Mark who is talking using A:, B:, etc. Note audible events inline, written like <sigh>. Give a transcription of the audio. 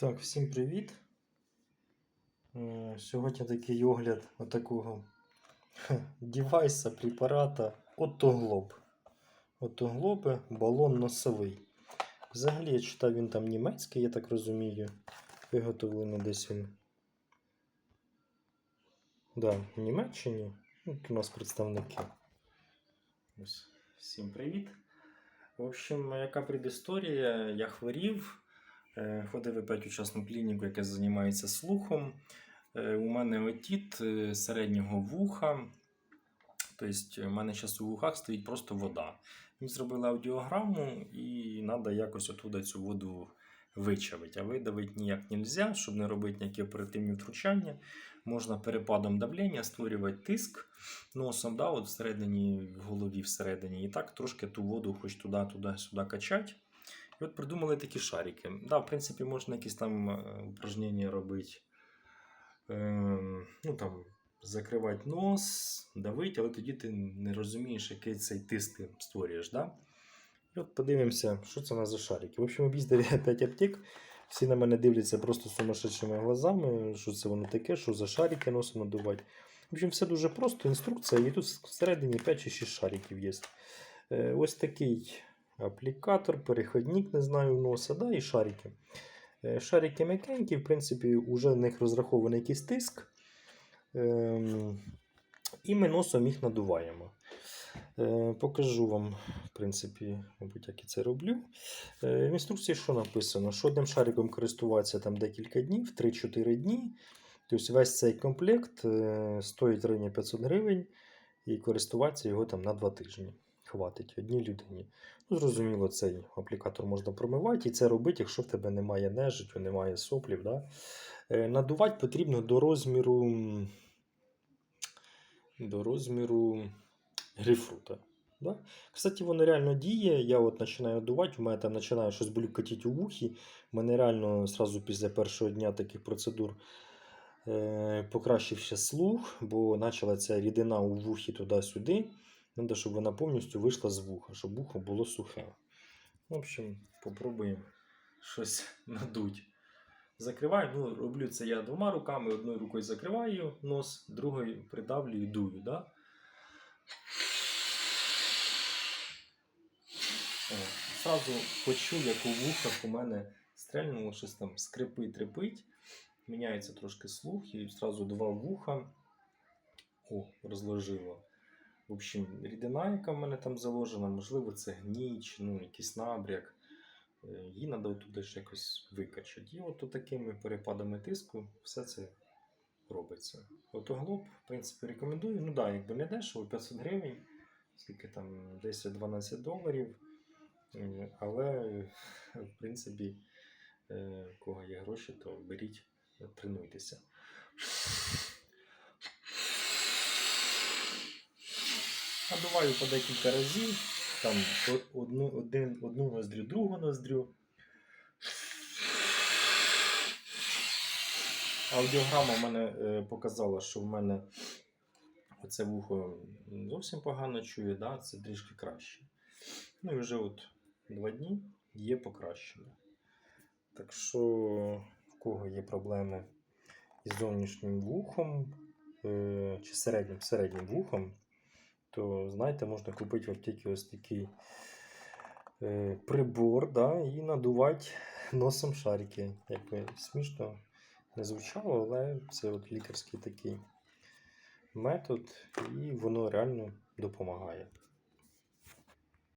A: Так, всім привіт. Е, Сьогодні такий огляд отакого девайса, препарата Отоглоб. Отоглоби балон носовий. Взагалі, я читав, він там німецький, я так розумію. Виготовлений десь він. Да, в Німеччині. От у нас представники. Ось. Всім привіт. В общем, яка предісторія? Я хворів. Е, Ходив опять у частну клініку, яка займається слухом. Е, У мене отіт е, середнього вуха. Тобто, у мене зараз у вухах стоїть просто вода. Ми зробили аудіограму і треба якось оттуда цю воду вичавити. А видавити ніяк не можна, щоб не робити ніякі оперативні втручання. Можна перепадом давлення створювати тиск носом, да, от всередині, в голові всередині. І так трошки ту воду хоч туди, туди, сюди качати. І от придумали такі шарики. Да, в принципі, можна якісь там е, упражнення робити. Ем, ну там, закривати нос, давити, але тоді ти не розумієш, який цей тиск ти створюєш. Да? І от подивимося, що це у нас за шарики. В общем, об'їздили 5 <laughs> аптек. Всі на мене дивляться просто сумасшедшими глазами, що це воно таке, що за шарики носом надувати. В общем, все дуже просто. Інструкція, і тут всередині 5 чи 6 шариків є. Е, Ось такий аплікатор, переходник, не знаю, носа, да, і шарики. Е, Шарики м'якенькі, в принципі, вже в них розрахований якийсь тиск. Ем, І ми носом їх надуваємо. Е, Покажу вам, в принципі, мабуть, як я це роблю. Е, В інструкції що написано? Що одним шариком користуватися там декілька днів, 3-4 дні. Тобто весь цей комплект стоїть в районі 500 гривень і користуватися його там на 2 тижні. Хватить одній людині. Ну, зрозуміло, цей аплікатор можна промивати, і це робити, якщо в тебе немає нежиттю, немає соплів. Да? Е, Надувати потрібно до розміру до розміру грейпфрута. Да? Кстати, воно реально діє. Я от починаю дувати, у мене там починає щось булькотіти у вухі. У мене реально сразу після першого дня таких процедур е, покращився слух, бо почала ця рідина у вухі туди-сюди. Треба, щоб вона повністю вийшла з вуха, щоб вухо було сухе. В общем, попробуємо щось <laughs> надуть. Закриваю, ну, роблю це я двома руками. Одною рукою закриваю нос, другою придавлюю і дую. Да? Сразу почув, як у вухах у мене стрельнуло, щось там скрипить, трепить. Міняється трошки слух, і одразу два вуха. О, розложило. В общем, рідина, яка в мене там заложена, можливо, це гній чи ну, якийсь набряк. Е, Її треба туди ж якось викачати. І от такими перепадами тиску все це робиться. Отоглоб, в принципі, рекомендую. Ну да, якби не дешево, 500 гривень, скільки там 10-12 доларів. Е, Але, <laughs> в принципі, е, у кого є гроші, то беріть, тренуйтеся. Надуваю по декілька разів, там одну, один, одну ноздрю, другу ноздрю. Аудіограма в мене е, показала, що в мене оце вухо зовсім погано чує, да? це трішки краще. Ну і вже от два дні є покращення. Так що, в кого є проблеми із зовнішнім вухом е, чи середнім, середнім вухом, то знаєте, можна купити от тільки ось такий е, прибор да, і надувати носом шарики. Якби смішно не звучало, але це от лікарський такий метод, і воно реально допомагає.